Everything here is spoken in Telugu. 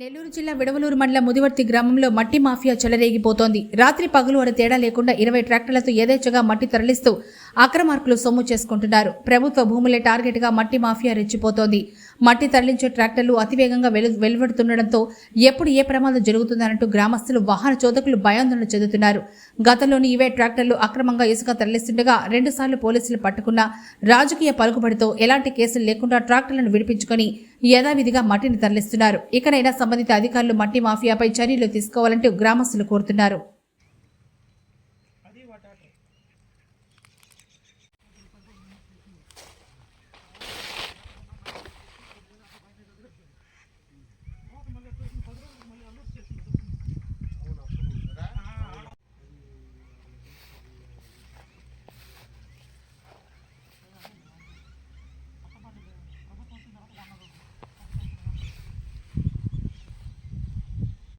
నెల్లూరు జిల్లా విడవలూరు మండలం ముదివర్తి గ్రామంలో మట్టి మాఫియా చెలరేగిపోతోంది. రాత్రి పగలు అని తేడా లేకుండా ఇరవై ట్రాక్టర్లతో యథేచ్ఛగా మట్టి తరలిస్తూ అక్రమార్కులు సొమ్ము చేసుకుంటున్నారు. ప్రభుత్వ భూములే టార్గెట్గా మట్టి మాఫియా రెచ్చిపోతోంది. మట్టి తరలించే ట్రాక్టర్లు అతివేగంగా వెలు వెలువడుతుండడంతో ఎప్పుడు ఏ ప్రమాదం జరుగుతుందనంటూ గ్రామస్తులు వాహన చోదకులు భయాందోళన చెందుతున్నారు. గతంలోని ఇవే ట్రాక్టర్లు అక్రమంగా ఇసుక తరలిస్తుండగా రెండుసార్లు పోలీసులు పట్టుకున్న రాజకీయ పలుకుబడితో ఎలాంటి కేసులు లేకుండా ట్రాక్టర్లను విడిపించుకొని యథావిధిగా మట్టిని తరలిస్తున్నారు. ఇకనైనా సంబంధిత అధికారులు మట్టి మాఫియాపై చర్యలు తీసుకోవాలంటూ గ్రామస్తులు కోరుతున్నారు.